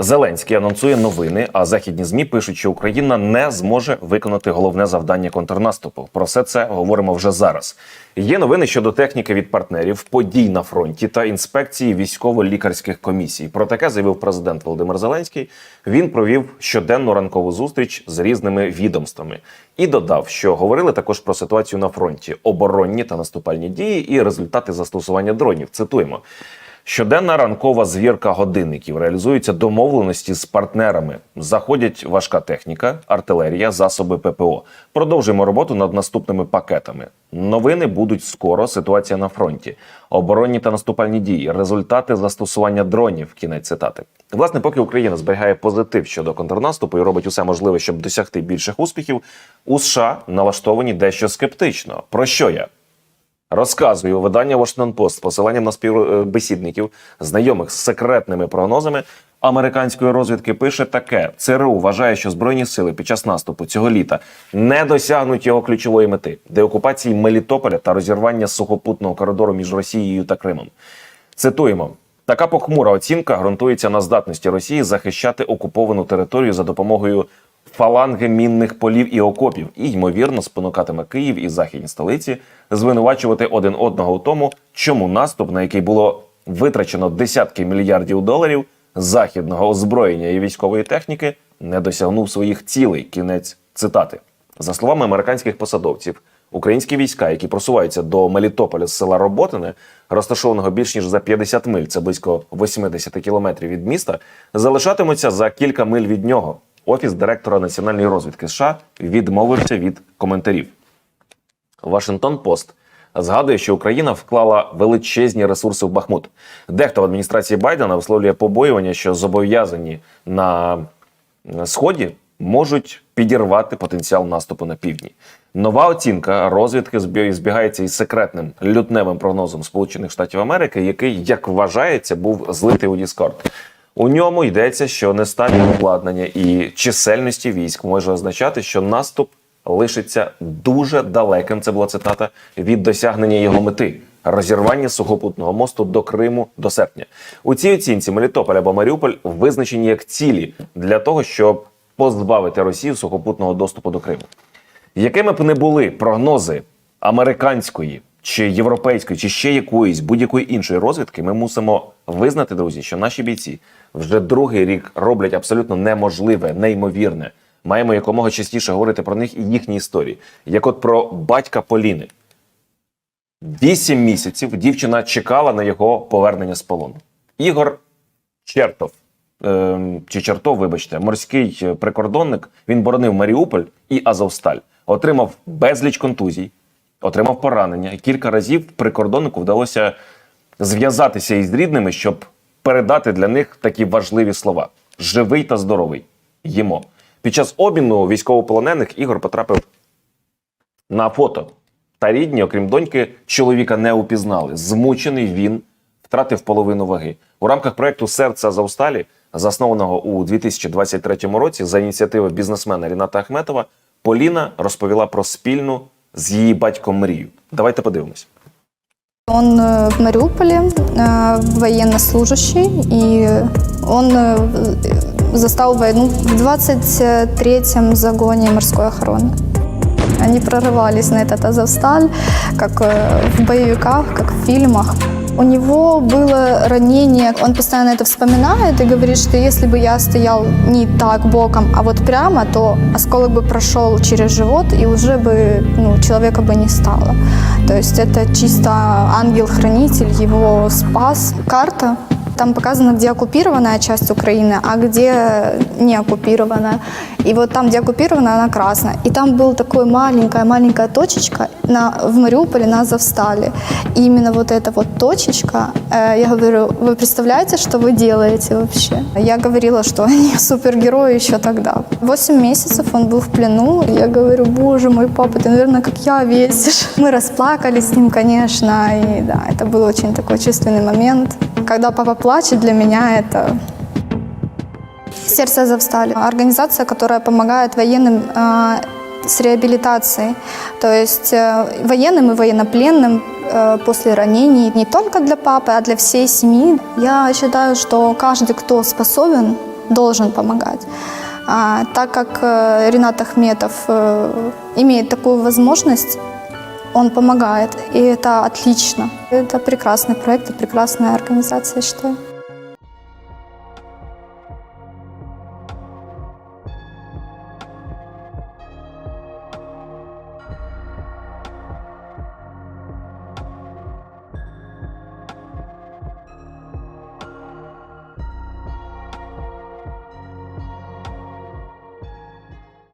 Зеленський анонсує новини, а західні змі пишуть, що Україна не зможе виконати головне завдання контрнаступу. Про все це говоримо вже зараз. Є новини щодо техніки від партнерів, подій на фронті та інспекції військово-лікарських комісій. Про таке заявив президент Володимир Зеленський. Він провів щоденну ранкову зустріч з різними відомствами і додав, що говорили також про ситуацію на фронті, оборонні та наступальні дії і результати застосування дронів. Цитуємо. Щоденна ранкова звірка годинників реалізуються домовленості з партнерами. Заходять важка техніка, артилерія, засоби ППО. Продовжуємо роботу над наступними пакетами. Новини будуть скоро. Ситуація на фронті, оборонні та наступальні дії, результати застосування дронів. Кінець цитати. Власне, поки Україна зберігає позитив щодо контрнаступу і робить усе можливе, щоб досягти більших успіхів, у США налаштовані дещо скептично. Про що я? Розказую видання Washington Post посиланням на співбесідників, знайомих з секретними прогнозами американської розвідки, пише таке: ЦРУ вважає, що збройні сили під час наступу цього літа не досягнуть його ключової мети деокупації Мелітополя та розірвання сухопутного коридору між Росією та Кримом. Цитуємо. Така похмура оцінка ґрунтується на здатності Росії захищати окуповану територію за допомогою фаланги мінних полів і окопів, і ймовірно спонукатиме Київ і західні столиці звинувачувати один одного у тому, чому наступ, на який було витрачено десятки мільярдів доларів західного озброєння і військової техніки, не досягнув своїх цілей. Кінець цитати за словами американських посадовців. Українські війська, які просуваються до Мелітополя з села Роботине, розташованого більш ніж за 50 миль, це близько 80 кілометрів від міста, залишатимуться за кілька миль від нього. Офіс директора національної розвідки США відмовився від коментарів. Вашингтон Пост згадує, що Україна вклала величезні ресурси в Бахмут. Дехто в адміністрації Байдена висловлює побоювання, що зобов'язані на сході можуть підірвати потенціал наступу на півдні. Нова оцінка розвідки збі- збігається із секретним лютневим прогнозом Сполучених Штатів Америки, який, як вважається, був злитий у Діскорд. У ньому йдеться, що нестача обладнання і чисельності військ може означати, що наступ лишиться дуже далеким. Це була цитата від досягнення його мети розірвання сухопутного мосту до Криму до серпня. У цій оцінці Мелітополь або Маріуполь визначені як цілі для того, щоб позбавити Росію сухопутного доступу до Криму. Якими б не були прогнози американської чи європейської, чи ще якоїсь будь-якої іншої розвідки, ми мусимо визнати, друзі, що наші бійці вже другий рік роблять абсолютно неможливе, неймовірне. Маємо якомога частіше говорити про них і їхні історії. Як от про батька Поліни. Вісім місяців дівчина чекала на його повернення з полону. Ігор Чертов, е, чи Чертов, вибачте, морський е, прикордонник. Він боронив Маріуполь і Азовсталь. Отримав безліч контузій, отримав поранення. Кілька разів прикордоннику вдалося зв'язатися із рідними, щоб передати для них такі важливі слова: живий та здоровий. Їмо. Під час обміну військовополонених Ігор потрапив на фото. Та рідні, окрім доньки, чоловіка не упізнали. Змучений він втратив половину ваги. У рамках проекту Серце Азовсталі, заснованого у 2023 році за ініціативи бізнесмена Ріната Ахметова, Поліна розповіла про спільну з її батьком мрію. Давайте подивимось. Он э, в Мариуполе э, военнослужащий, и он э, застал войну в 23-м загоне морской охраны. Они прорывались на этот Азовсталь, как э, в боевиках, как в фильмах. У него было ранение, он постоянно это вспоминает и говорит, что если бы я стоял не так боком, а вот прямо, то осколок бы прошел через живот и уже бы ну, человека бы не стало. То есть это чисто ангел-хранитель его спас. Карта там показано, где оккупированная часть Украины, а где не оккупированная. И вот там, где оккупирована, она красная. И там была такая маленькая-маленькая точечка на, в Мариуполе на Азовстале. И именно вот эта вот точечка, э, я говорю, вы представляете, что вы делаете вообще? Я говорила, что они супергерои еще тогда. Восемь месяцев он был в плену. Я говорю, боже мой, папа, ты, наверное, как я весишь. Мы расплакались с ним, конечно. И да, это был очень такой чувственный момент. Когда папа плачет, для меня это Сердце Азовстали. Организация, которая помогает военным э, с реабилитацией. То есть э, военным и военнопленным э, после ранений не только для папы, а для всей семьи. Я считаю, что каждый, кто способен должен помогать. А, так как э, Ренат Ахметов э, имеет такую возможность, он помогает, и это отлично. Это прекрасный проект и прекрасная организация, я считаю.